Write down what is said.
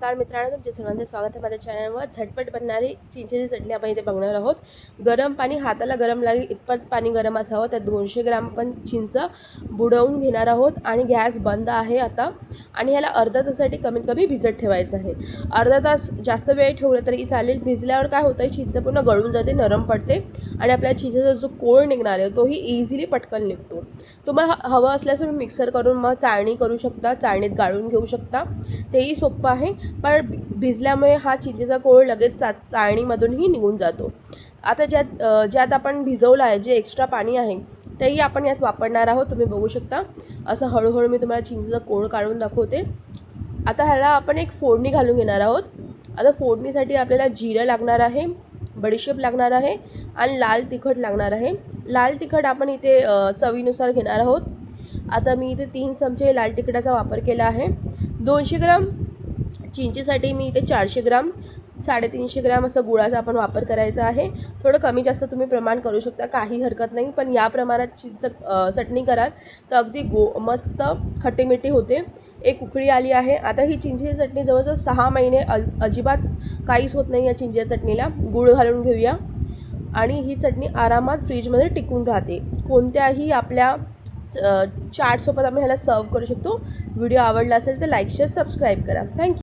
तर मित्रांनो तुमचे सर्वांचे स्वागत आहे माझ्या चॅनलवर. झटपट बनणारी चिंचेची चटणी आपण इथे बघणार आहोत. गरम पाणी हाताला गरम लागेल इतपत पाणी गरम असावं. त्यात दोनशे ग्राम आपण चिंच बुडवून घेणार आहोत आणि गॅस बंद आहे आता. आणि ह्याला अर्धा तासासाठी कमीत कमी भिजत ठेवायचं आहे. अर्धा तास जास्त वेळ ठेवलं तरी चालेल. भिजल्यावर काय होतं चिंच पूर्ण गळून जाते नरम पडते आणि आपल्या चिंचेचा जो कोळ निघणार आहे तोही इझिली पटकन निघतो. तुम्हाला ह- हवं असल्यास तुम्ही मिक्सर करून मग चाळणी करू शकता चाळणीत गाळून घेऊ शकता. तेही सोपं आहे. पण भिजल्यामुळे हा चिंचेचा कोळ लगेच चा चाळणीमधूनही निघून जातो. आता ज्यात ज्यात आपण भिजवलं आहे जे एक्स्ट्रा पाणी आहे तेही आपण यात वापरणार आहोत. तुम्ही बघू शकता. असं हळूहळू मी तुम्हाला चिंचेचा कोळ काढून दाखवते. आता ह्याला आपण एक फोडणी घालून घेणार आहोत. आता फोडणीसाठी आपल्याला जिरं लागणार आहे बडीशेप लागणार आहे आणि लाल तिखट लागणार आहे. लाल तिखट आपण इथे चवीनुसार घेणार आहोत. आता मी इथे तीन चमचे लाल तिखटाचा वापर केला आहे. दोनशे ग्राम चिंचेसाठी मी इथे चारशे ग्राम साडेतीनशे ग्राम असं गुळाचा आपण वापर करायचा आहे. थोडं कमी जास्त तुम्ही प्रमाण करू शकता काही हरकत नाही. पण या प्रमाणात चिंच चटणी कराल तर अगदी गो मस्त खट्टीमिठी होते. एक उकळी आली आहे. आता ही चिंचेची चटणी जवळजवळ सहा महिने अ अजिबात काहीच होत नाही या चिंचेच्या चटणीला. गूळ घालून घेऊया. आणि ही चटणी आरामात फ्रीजमध्ये टिकून राहते. कोणत्याही आपल्या चाटसोबत आपण ह्याला सर्व करू शकतो. व्हिडिओ आवडला असेल तर लाईक शेअर सबस्क्राईब करा. Thank you.